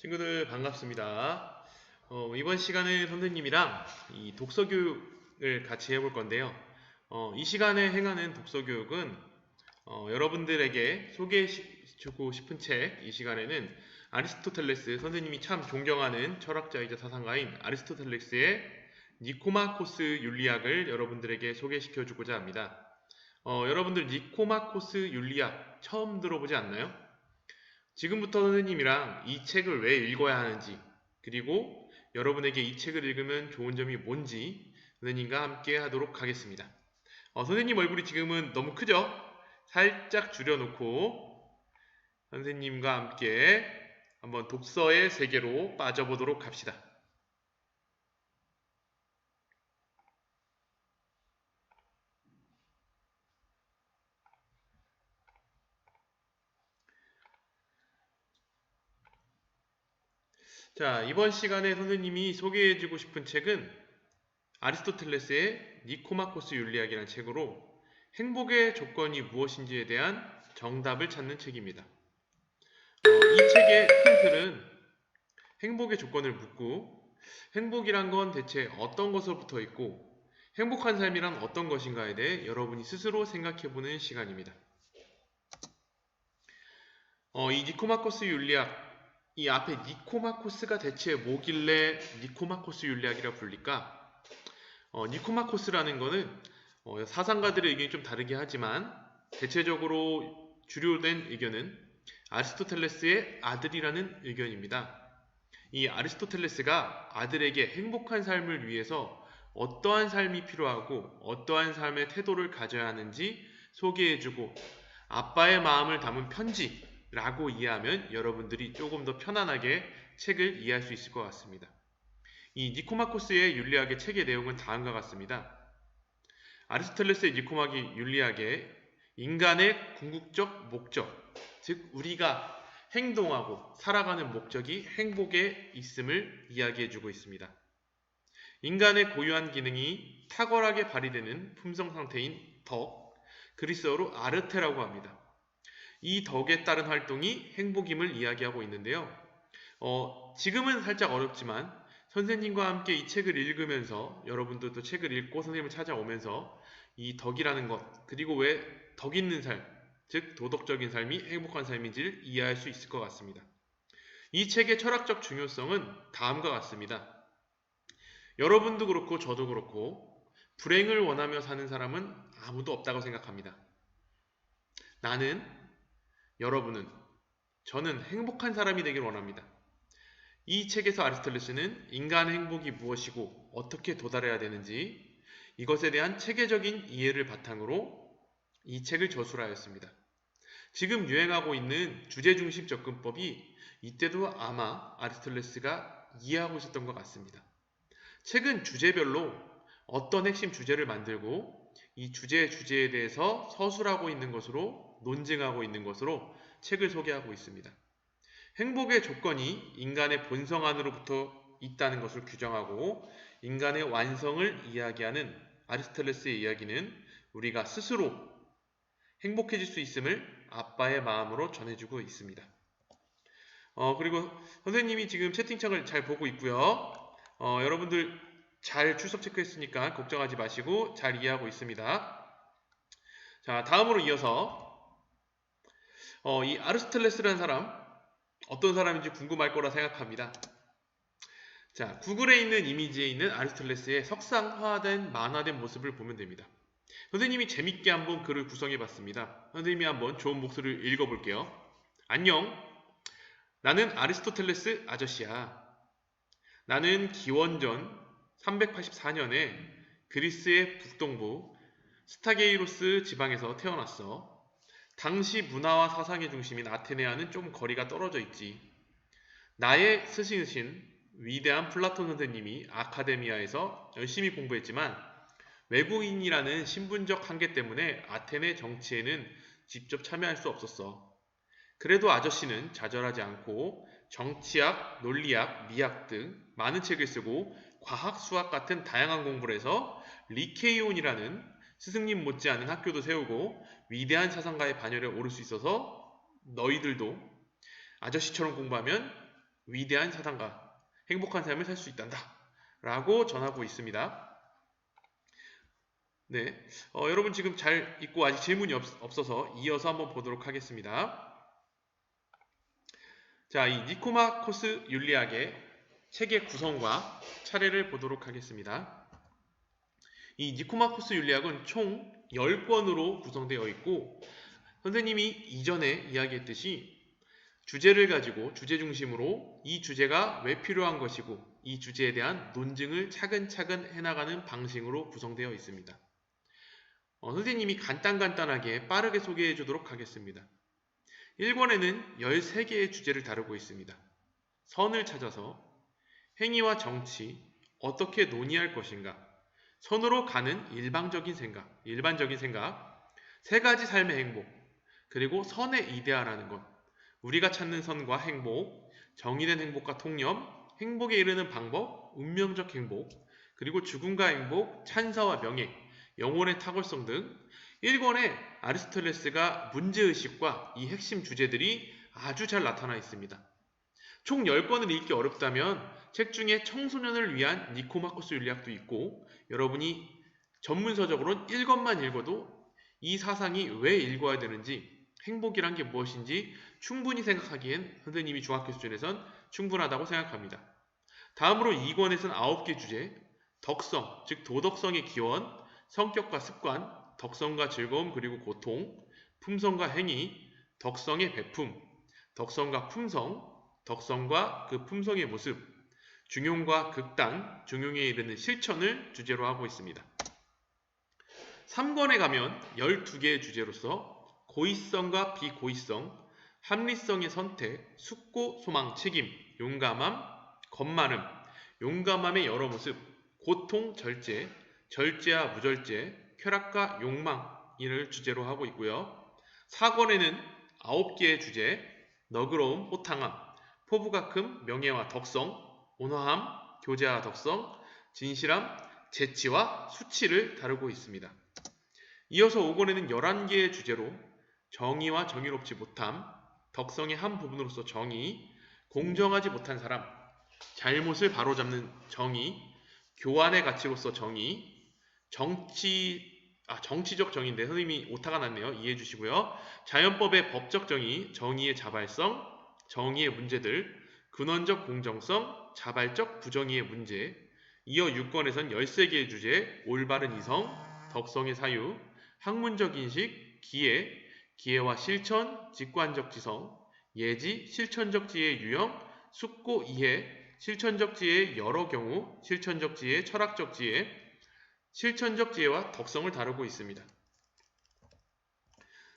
친구들 반갑습니다. 어, 이번 시간은 선생님이랑 이 독서 교육을 같이 해볼 건데요. 어, 이 시간에 행하는 독서 교육은 어, 여러분들에게 소개해주고 싶은 책, 이 시간에는 아리스토텔레스, 선생님이 참 존경하는 철학자이자 사상가인 아리스토텔레스의 니코마코스 윤리학을 여러분들에게 소개시켜주고자 합니다. 어, 여러분들 니코마코스 윤리학 처음 들어보지 않나요? 지금부터 선생님이랑 이 책을 왜 읽어야 하는지, 그리고 여러분에게 이 책을 읽으면 좋은 점이 뭔지 선생님과 함께 하도록 하겠습니다. 어, 선생님 얼굴이 지금은 너무 크죠? 살짝 줄여놓고 선생님과 함께 한번 독서의 세계로 빠져보도록 합시다. 자, 이번 시간에 선생님이 소개해주고 싶은 책은 아리스토텔레스의 니코마코스 윤리학이라는 책으로 행복의 조건이 무엇인지에 대한 정답을 찾는 책입니다. 어, 이 책의 힌트는 행복의 조건을 묻고 행복이란 건 대체 어떤 것으로부터 있고 행복한 삶이란 어떤 것인가에 대해 여러분이 스스로 생각해보는 시간입니다. 어, 이 니코마코스 윤리학 이 앞에 니코마코스가 대체 뭐길래 니코마코스 윤리학이라 불릴까? 어, 니코마코스라는 거는 어, 사상가들의 의견이 좀 다르게 하지만 대체적으로 주류된 의견은 아리스토텔레스의 아들이라는 의견입니다. 이 아리스토텔레스가 아들에게 행복한 삶을 위해서 어떠한 삶이 필요하고 어떠한 삶의 태도를 가져야 하는지 소개해주고 아빠의 마음을 담은 편지 라고 이해하면 여러분들이 조금 더 편안하게 책을 이해할 수 있을 것 같습니다. 이 니코마코스의 윤리학의 책의 내용은 다음과 같습니다. 아리스토텔레스의 니코마기 윤리학의 인간의 궁극적 목적, 즉 우리가 행동하고 살아가는 목적이 행복에 있음을 이야기해주고 있습니다. 인간의 고유한 기능이 탁월하게 발휘되는 품성 상태인 덕, 그리스어로 아르테라고 합니다. 이 덕에 따른 활동이 행복임을 이야기하고 있는데요. 어, 지금은 살짝 어렵지만 선생님과 함께 이 책을 읽으면서 여러분들도 책을 읽고 선생님을 찾아오면서 이 덕이라는 것 그리고 왜 덕 있는 삶, 즉 도덕적인 삶이 행복한 삶인지를 이해할 수 있을 것 같습니다. 이 책의 철학적 중요성은 다음과 같습니다. 여러분도 그렇고 저도 그렇고 불행을 원하며 사는 사람은 아무도 없다고 생각합니다. 나는, 여러분은, 저는 행복한 사람이 되길 원합니다. 이 책에서 아리스토텔레스는 인간의 행복이 무엇이고 어떻게 도달해야 되는지 이것에 대한 체계적인 이해를 바탕으로 이 책을 저술하였습니다. 지금 유행하고 있는 주제 중심 접근법이 이때도 아마 아리스토텔레스가 이해하고 있었던 것 같습니다. 책은 주제별로 어떤 핵심 주제를 만들고 이 주제 주제에 대해서 서술하고 있는 것으로 논증하고 있는 것으로 책을 소개하고 있습니다. 행복의 조건이 인간의 본성 안으로부터 있다는 것을 규정하고 인간의 완성을 이야기하는 아리스토텔레스의 이야기는 우리가 스스로 행복해질 수 있음을 아빠의 마음으로 전해주고 있습니다. 어, 그리고 선생님이 지금 채팅창을 잘 보고 있고요. 어, 여러분들 잘 출석 체크했으니까 걱정하지 마시고 잘 이해하고 있습니다. 자, 다음으로 이어서 어, 이 아리스토텔레스라는 사람 어떤 사람인지 궁금할 거라 생각합니다. 자, 구글에 있는 이미지에 있는 아리스토텔레스의 석상화된 만화된 모습을 보면 됩니다. 선생님이 재밌게 한번 글을 구성해 봤습니다. 선생님이 한번 좋은 목소리를 읽어 볼게요. 안녕. 나는 아리스토텔레스 아저씨야. 나는 기원전 384년에 그리스의 북동부 스타게이로스 지방에서 태어났어. 당시 문화와 사상의 중심인 아테네와는 좀 거리가 떨어져 있지. 나의 스승이신 위대한 플라톤 선생님이 아카데미아에서 열심히 공부했지만 외국인이라는 신분적 한계 때문에 아테네 정치에는 직접 참여할 수 없었어. 그래도 아저씨는 좌절하지 않고 정치학, 논리학, 미학 등 많은 책을 쓰고 과학, 수학 같은 다양한 공부를 해서 리케이온이라는 스승님 못지않은 학교도 세우고 위대한 사상가의 반열에 오를 수 있어서 너희들도 아저씨처럼 공부하면 위대한 사상가, 행복한 삶을 살 수 있단다. 라고 전하고 있습니다. 네, 어, 여러분 지금 잘 읽고 아직 질문이 없, 없어서 이어서 한번 보도록 하겠습니다. 자, 이 니코마 코스 윤리학의 책의 구성과 차례를 보도록 하겠습니다. 이 니코마코스 윤리학은 총 10권으로 구성되어 있고 선생님이 이전에 이야기했듯이 주제를 가지고 주제 중심으로 이 주제가 왜 필요한 것이고 이 주제에 대한 논증을 차근차근 해나가는 방식으로 구성되어 있습니다. 어, 선생님이 간단간단하게 빠르게 소개해 주도록 하겠습니다. 1권에는 13개의 주제를 다루고 있습니다. 선을 찾아서 행위와 정치, 어떻게 논의할 것인가, 선으로 가는 일방적인 생각, 일반적인 생각, 세 가지 삶의 행복, 그리고 선의 이데아라는 것, 우리가 찾는 선과 행복, 정의된 행복과 통념, 행복에 이르는 방법, 운명적 행복, 그리고 죽음과 행복, 찬사와 명예, 영혼의 탁월성 등 1권에 아리스토텔레스가 문제의식과 이 핵심 주제들이 아주 잘 나타나 있습니다. 총 10권을 읽기 어렵다면 책 중에 청소년을 위한 니코마코스 윤리학도 있고 여러분이 전문서적으로는 1권만 읽어도 이 사상이 왜 읽어야 되는지 행복이란 게 무엇인지 충분히 생각하기엔 선생님이 중학교 수준에선 충분하다고 생각합니다. 다음으로 2권에서는 9개 주제, 덕성, 즉 도덕성의 기원, 성격과 습관, 덕성과 즐거움 그리고 고통, 품성과 행위, 덕성의 베품, 덕성과 품성, 덕성과 그 품성의 모습, 중용과 극단, 중용에 이르는 실천을 주제로 하고 있습니다. 3권에 가면 12개의 주제로서 고의성과 비고의성, 합리성의 선택, 숙고, 소망, 책임, 용감함, 겁많음, 용감함의 여러 모습, 고통, 절제, 절제와 무절제, 쾌락과 욕망 이를 주제로 하고 있고요. 4권에는 9개의 주제, 너그러움, 호탕함, 포부가 큼, 명예와 덕성, 온화함, 교제와 덕성, 진실함, 재치와 수치를 다루고 있습니다. 이어서 5권에는 11개의 주제로 정의와 정의롭지 못함, 덕성의 한 부분으로서 정의, 공정하지 못한 사람, 잘못을 바로잡는 정의, 교환의 가치로서 정의, 정치 아, 정치적 정의인데 선생님이 오타가 났네요. 이해해 주시고요. 자연법의 법적 정의, 정의의 자발성, 정의의 문제들, 근원적 공정성, 자발적 부정의의 문제. 이어 6권에선 13개의 주제, 올바른 이성, 덕성의 사유, 학문적 인식, 기회, 기회와 실천, 직관적 지성, 예지, 실천적 지혜의 유형, 숙고 이해, 실천적 지혜의 여러 경우, 실천적 지혜, 철학적 지혜, 실천적 지혜와 덕성을 다루고 있습니다.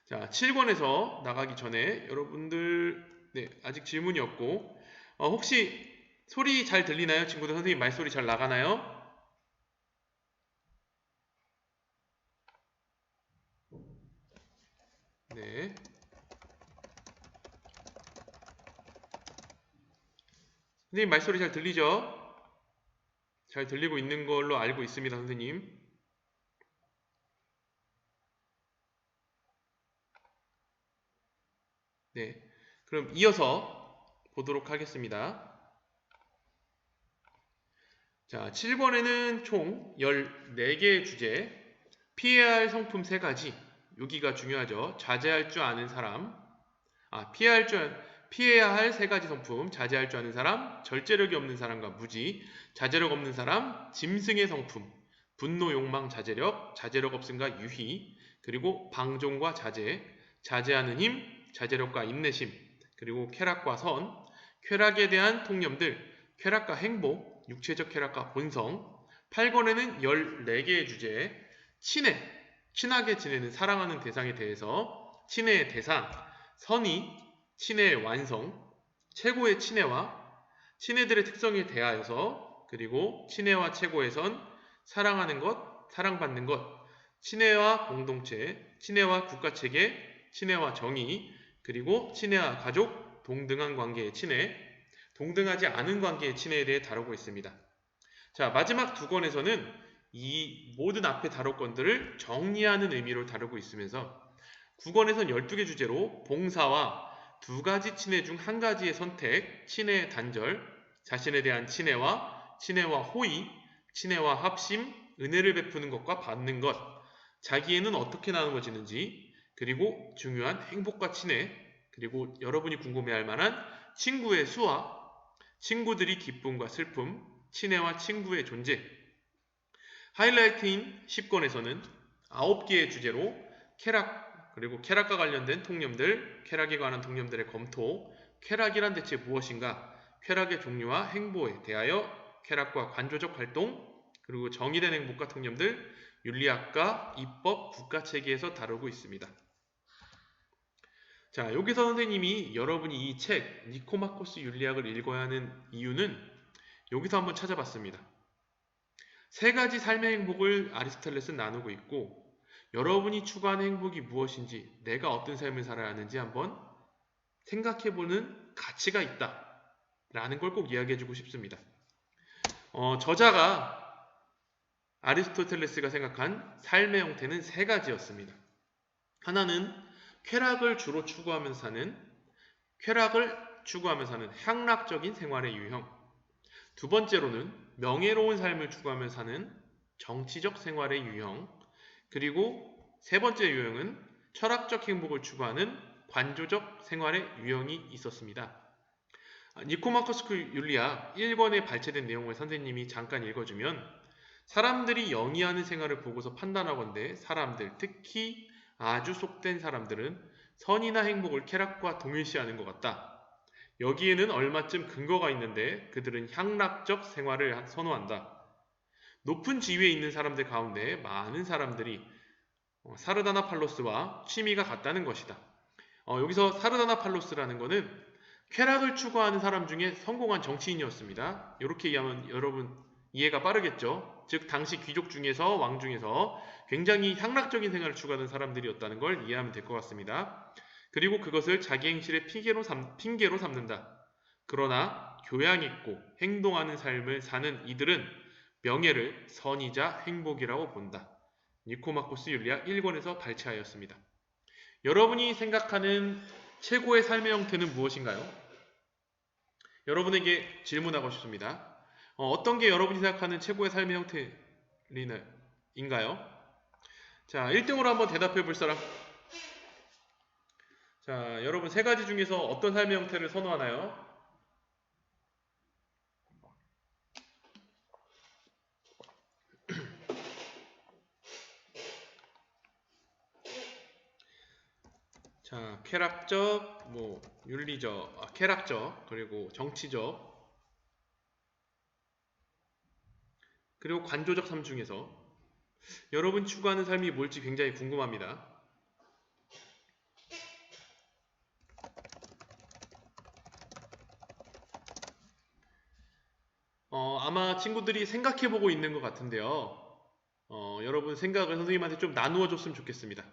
자, 7권에서 나가기 전에 여러분들 네, 아직 질문이 없고 어, 혹시 소리 잘 들리나요? 친구들 선생님 말소리 잘 나가나요? 네. 선생님 말소리 잘 들리죠? 잘 들리고 있는 걸로 알고 있습니다, 선생님. 네. 그럼 이어서 보도록 하겠습니다. 자, 7번에는 총 14개의 주제, 피해야 할 성품 3가지, 여기가 중요하죠. 자제할 줄 아는 사람, 아, 피해야 할 줄, 피해야 할세 가지 성품, 자제할 줄 아는 사람, 절제력이 없는 사람과 무지, 자제력 없는 사람, 짐승의 성품, 분노, 욕망, 자제력, 자제력 없음과 유희, 그리고 방종과 자제, 자제하는 힘, 자제력과 인내심, 그리고 쾌락과 선, 쾌락에 대한 통념들, 쾌락과 행복, 육체적 쾌락과 본성, 8권에는 14개의 주제, 친해, 친하게 지내는 사랑하는 대상에 대해서 친해의 대상, 선의, 친해의 완성, 최고의 친해와 친해들의 특성에 대하여서 그리고 친해와 최고의 선, 사랑하는 것, 사랑받는 것, 친해와 공동체, 친해와 국가체계, 친해와 정의, 그리고 친해와 가족, 동등한 관계의 친해, 동등하지 않은 관계의 친해에 대해 다루고 있습니다. 자, 마지막 두 권에서는 이 모든 앞에 다룰 건들을 정리하는 의미로 다루고 있으면서 9권에선 12개 주제로 봉사와 두 가지 친해 중한 가지의 선택, 친해 단절, 자신에 대한 친해와 친해와 호의, 친해와 합심, 은혜를 베푸는 것과 받는 것, 자기에는 어떻게 나누어지는지, 그리고 중요한 행복과 친해, 그리고 여러분이 궁금해할 만한 친구의 수와 친구들이 기쁨과 슬픔, 친해와 친구의 존재. 하이라이트인 10권에서는 9개의 주제로 쾌락, 그리고 쾌락과 관련된 통념들, 쾌락에 관한 통념들의 검토, 쾌락이란 대체 무엇인가, 쾌락의 종류와 행보에 대하여 쾌락과 관조적 활동, 그리고 정의된 행복과 통념들, 윤리학과, 입법, 국가체계에서 다루고 있습니다. 자, 여기서 선생님이 여러분이 이 책, 니코마코스 윤리학을 읽어야 하는 이유는 여기서 한번 찾아봤습니다. 세 가지 삶의 행복을 아리스토텔레스는 나누고 있고 여러분이 추구하는 행복이 무엇인지 내가 어떤 삶을 살아야 하는지 한번 생각해보는 가치가 있다 라는 걸 꼭 이야기해주고 싶습니다. 어, 저자가 아리스토텔레스가 생각한 삶의 형태는 세 가지였습니다. 하나는 쾌락을 주로 추구하면서 사는 쾌락을 추구하면서 사는 향락적인 생활의 유형. 두 번째로는 명예로운 삶을 추구하면서 사는 정치적 생활의 유형. 그리고 세 번째 유형은 철학적 행복을 추구하는 관조적 생활의 유형이 있었습니다. 니코마커스크 윤리학 1권에 발췌된 내용을 선생님이 잠깐 읽어주면 사람들이 영위하는 생활을 보고서 판단하건대 사람들, 특히 아주 속된 사람들은 선이나 행복을 쾌락과 동일시하는 것 같다. 여기에는 얼마쯤 근거가 있는데 그들은 향락적 생활을 선호한다. 높은 지위에 있는 사람들 가운데 많은 사람들이 어, 사르다나 팔로스와 취미가 같다는 것이다. 어, 여기서 사르다나 팔로스라는 것은 쾌락을 추구하는 사람 중에 성공한 정치인이었습니다. 이렇게 이해하면 여러분 이해가 빠르겠죠? 즉 당시 귀족 중에서 왕 중에서 굉장히 향락적인 생활을 추구하는 사람들이었다는 걸 이해하면 될 것 같습니다. 그리고 그것을 자기 행실의 핑계로, 삼, 핑계로 삼는다. 그러나 교양 있고 행동하는 삶을 사는 이들은 명예를 선이자 행복이라고 본다. 니코마코스 윤리학 1권에서 발췌하였습니다. 여러분이 생각하는 최고의 삶의 형태는 무엇인가요? 여러분에게 질문하고 싶습니다. 어, 떤게 여러분이 생각하는 최고의 삶의 형태인가요? 자, 1등으로 한번 대답해 볼 사람. 자, 여러분 세 가지 중에서 어떤 삶의 형태를 선호하나요? 자, 쾌락적, 뭐 윤리적, 아, 쾌락적, 그리고 정치적, 그리고 관조적 삶 중에서 여러분 추구하는 삶이 뭘지 굉장히 궁금합니다. 어, 아마 친구들이 생각해보고 있는 것 같은데요. 어, 여러분 생각을 선생님한테 좀 나누어 줬으면 좋겠습니다.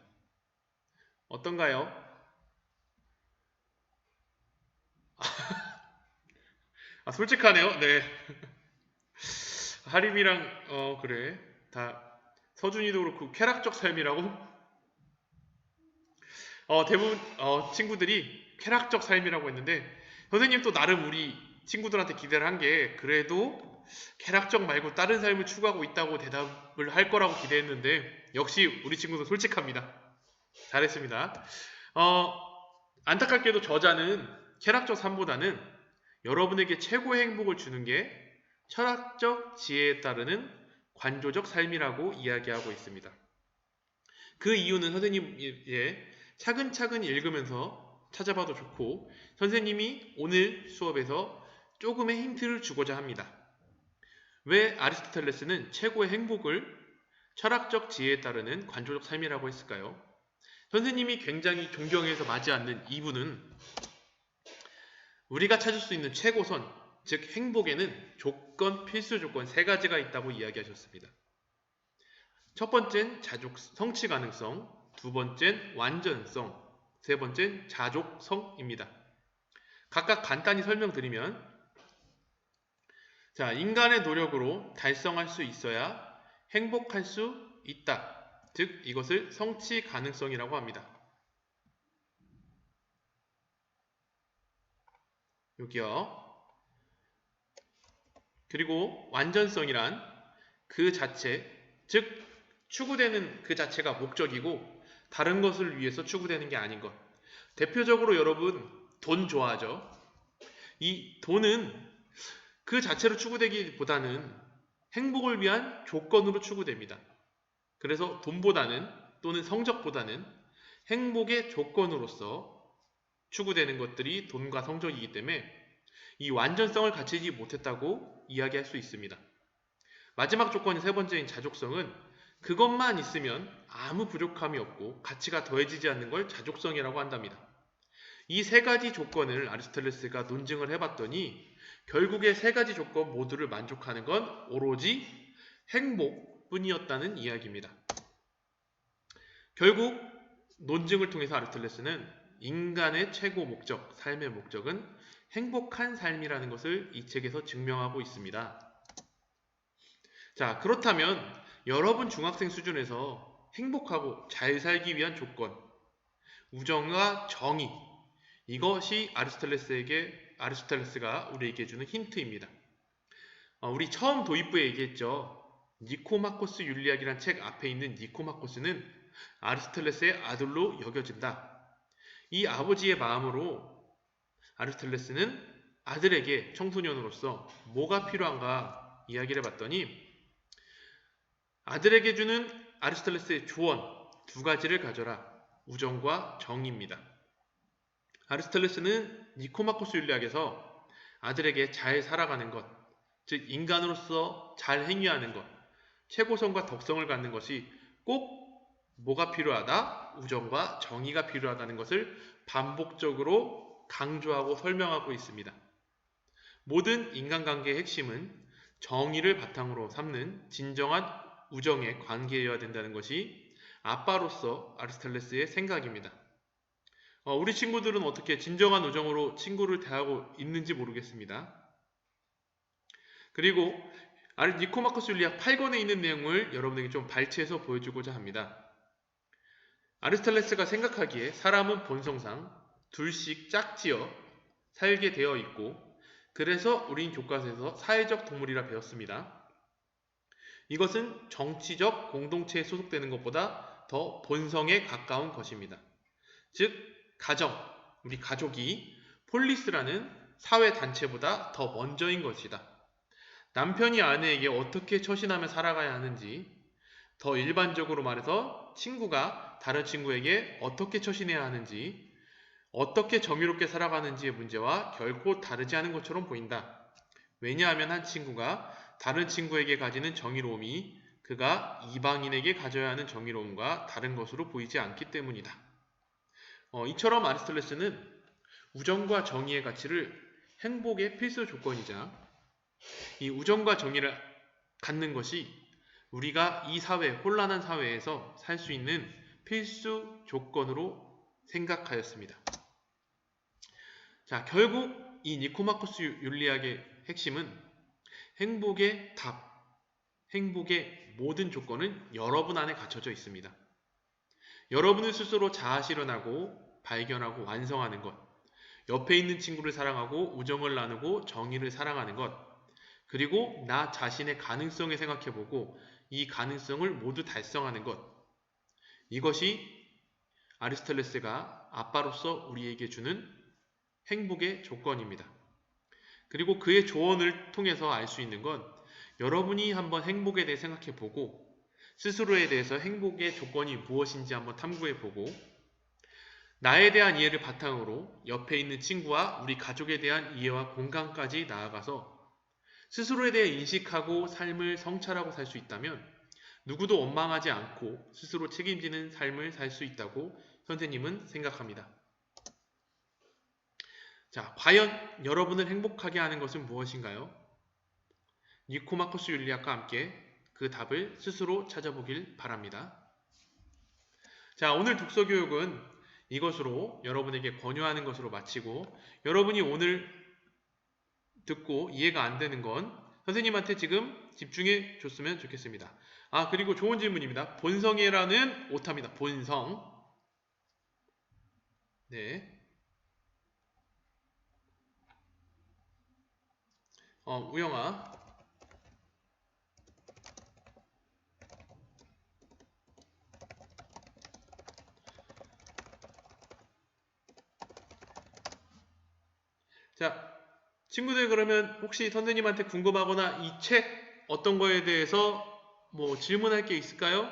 어떤가요? 아, 솔직하네요. 네. 하림이랑 어 그래 다 서준이도 그렇고 쾌락적 삶이라고 어 대부분 어 친구들이 쾌락적 삶이라고 했는데 선생님 또 나름 우리 친구들한테 기대를 한 게 그래도 쾌락적 말고 다른 삶을 추구하고 있다고 대답을 할 거라고 기대했는데 역시 우리 친구도 솔직합니다. 잘했습니다. 어 안타깝게도 저자는 쾌락적 삶보다는 여러분에게 최고의 행복을 주는 게 철학적 지혜에 따르는 관조적 삶이라고 이야기하고 있습니다. 그 이유는 선생님의 차근차근 읽으면서 찾아봐도 좋고 선생님이 오늘 수업에서 조금의 힌트를 주고자 합니다. 왜 아리스토텔레스는 최고의 행복을 철학적 지혜에 따르는 관조적 삶이라고 했을까요? 선생님이 굉장히 존경해서 맞지 않는 이분은 우리가 찾을 수 있는 최고선, 즉 행복에는 조건, 필수 조건 세 가지가 있다고 이야기하셨습니다. 첫 번째는 자족 성취 가능성, 두 번째는 완전성, 세 번째는 자족성입니다. 각각 간단히 설명드리면 자, 인간의 노력으로 달성할 수 있어야 행복할 수 있다. 즉 이것을 성취 가능성이라고 합니다. 여기요. 그리고 완전성이란 그 자체, 즉 추구되는 그 자체가 목적이고 다른 것을 위해서 추구되는 게 아닌 것. 대표적으로 여러분 돈 좋아하죠? 이 돈은 그 자체로 추구되기보다는 행복을 위한 조건으로 추구됩니다. 그래서 돈보다는 또는 성적보다는 행복의 조건으로서 추구되는 것들이 돈과 성적이기 때문에 이 완전성을 갖추지 못했다고 이야기할 수 있습니다. 마지막 조건이 세 번째인 자족성은 그것만 있으면 아무 부족함이 없고 가치가 더해지지 않는 걸 자족성이라고 한답니다. 이 세 가지 조건을 아리스토텔레스가 논증을 해봤더니 결국에 세 가지 조건 모두를 만족하는 건 오로지 행복뿐이었다는 이야기입니다. 결국 논증을 통해서 아리스토텔레스는 인간의 최고 목적, 삶의 목적은 행복한 삶이라는 것을 이 책에서 증명하고 있습니다. 자, 그렇다면 여러분 중학생 수준에서 행복하고 잘 살기 위한 조건, 우정과 정의, 이것이 아리스토텔레스에게 아리스토텔레스가 우리에게 주는 힌트입니다. 어, 우리 처음 도입부에 얘기했죠. 니코마코스 윤리학이란 책 앞에 있는 니코마코스는 아리스토텔레스의 아들로 여겨진다. 이 아버지의 마음으로 아리스토텔레스는 아들에게 청소년으로서 뭐가 필요한가 이야기를 해봤더니 아들에게 주는 아리스토텔레스의 조언 두 가지를 가져라. 우정과 정의입니다. 아리스토텔레스는 니코마코스 윤리학에서 아들에게 잘 살아가는 것, 즉 인간으로서 잘 행위하는 것, 최고성과 덕성을 갖는 것이 꼭 뭐가 필요하다? 우정과 정의가 필요하다는 것을 반복적으로 강조하고 설명하고 있습니다. 모든 인간관계의 핵심은 정의를 바탕으로 삼는 진정한 우정의 관계여야 된다는 것이 아빠로서 아리스텔레스의 생각입니다. 어, 우리 친구들은 어떻게 진정한 우정으로 친구를 대하고 있는지 모르겠습니다. 그리고 니코마커스 윤리학 8권에 있는 내용을 여러분에게 좀 발췌해서 보여주고자 합니다. 아리스텔레스가 생각하기에 사람은 본성상 둘씩 짝지어 살게 되어 있고 그래서 우린 교과서에서 사회적 동물이라 배웠습니다. 이것은 정치적 공동체에 소속되는 것보다 더 본성에 가까운 것입니다. 즉 가정, 우리 가족이 폴리스라는 사회 단체보다 더 먼저인 것이다. 남편이 아내에게 어떻게 처신하며 살아가야 하는지, 더 일반적으로 말해서 친구가 다른 친구에게 어떻게 처신해야 하는지, 어떻게 정의롭게 살아가는지의 문제와 결코 다르지 않은 것처럼 보인다. 왜냐하면 한 친구가 다른 친구에게 가지는 정의로움이 그가 이방인에게 가져야 하는 정의로움과 다른 것으로 보이지 않기 때문이다. 어, 이처럼 아리스토텔레스는 우정과 정의의 가치를 행복의 필수 조건이자 이 우정과 정의를 갖는 것이 우리가 이 사회, 혼란한 사회에서 살 수 있는 필수 조건으로 생각하였습니다. 자, 결국 이 니코마코스 윤리학의 핵심은 행복의 답, 행복의 모든 조건은 여러분 안에 갖춰져 있습니다. 여러분은 스스로 자아 실현하고 발견하고 완성하는 것, 옆에 있는 친구를 사랑하고 우정을 나누고 정의를 사랑하는 것, 그리고 나 자신의 가능성을 생각해보고 이 가능성을 모두 달성하는 것. 이것이 아리스텔레스가 아빠로서 우리에게 주는 행복의 조건입니다. 그리고 그의 조언을 통해서 알 수 있는 건 여러분이 한번 행복에 대해 생각해 보고 스스로에 대해서 행복의 조건이 무엇인지 한번 탐구해 보고 나에 대한 이해를 바탕으로 옆에 있는 친구와 우리 가족에 대한 이해와 공감까지 나아가서 스스로에 대해 인식하고 삶을 성찰하고 살 수 있다면 누구도 원망하지 않고 스스로 책임지는 삶을 살 수 있다고 선생님은 생각합니다. 자, 과연 여러분을 행복하게 하는 것은 무엇인가요? 니코마코스 윤리학과 함께 그 답을 스스로 찾아보길 바랍니다. 자, 오늘 독서 교육은 이것으로 여러분에게 권유하는 것으로 마치고 여러분이 오늘 듣고 이해가 안 되는 건 선생님한테 지금 집중해 줬으면 좋겠습니다. 아, 그리고 좋은 질문입니다. 본성이라는 오타입니다. 본성. 네. 어, 우영아. 자, 친구들 그러면 혹시 선생님한테 궁금하거나 이 책 어떤 거에 대해서 뭐 질문할 게 있을까요?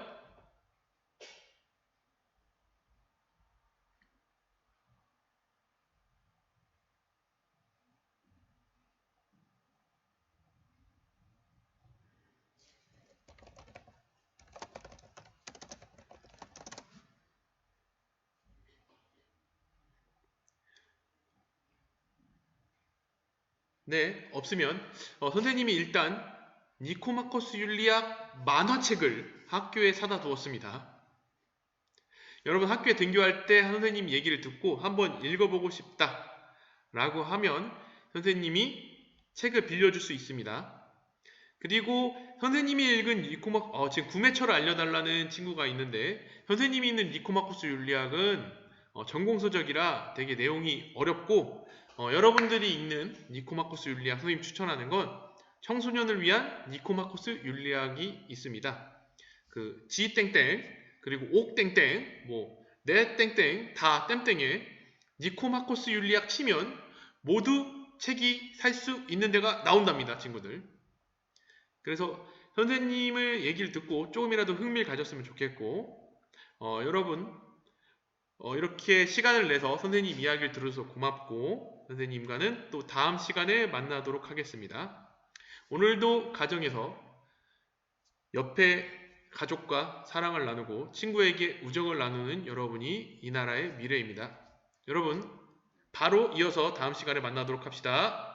네, 없으면 어, 선생님이 일단 니코마코스 윤리학 만화책을 학교에 사다 두었습니다. 여러분 학교에 등교할 때 선생님 얘기를 듣고 한번 읽어보고 싶다 라고 하면 선생님이 책을 빌려줄 수 있습니다. 그리고 선생님이 읽은 니코마 어, 지금 구매처를 알려달라는 친구가 있는데 선생님이 있는 니코마코스 윤리학은 어, 전공서적이라 되게 내용이 어렵고 어, 여러분들이 읽는 니코마코스 윤리학 선생님 추천하는 건 청소년을 위한 니코마코스 윤리학이 있습니다. 그 지땡땡 그리고 옥땡땡 뭐네 땡땡 다 땡땡에 니코마코스 윤리학 치면 모두 책이 살 수 있는 데가 나온답니다, 친구들. 그래서 선생님을 얘기를 듣고 조금이라도 흥미를 가졌으면 좋겠고 어, 여러분 어, 이렇게 시간을 내서 선생님 이야기를 들어서 고맙고 선생님과는 또 다음 시간에 만나도록 하겠습니다. 오늘도 가정에서 옆에 가족과 사랑을 나누고 친구에게 우정을 나누는 여러분이 이 나라의 미래입니다. 여러분 바로 이어서 다음 시간에 만나도록 합시다.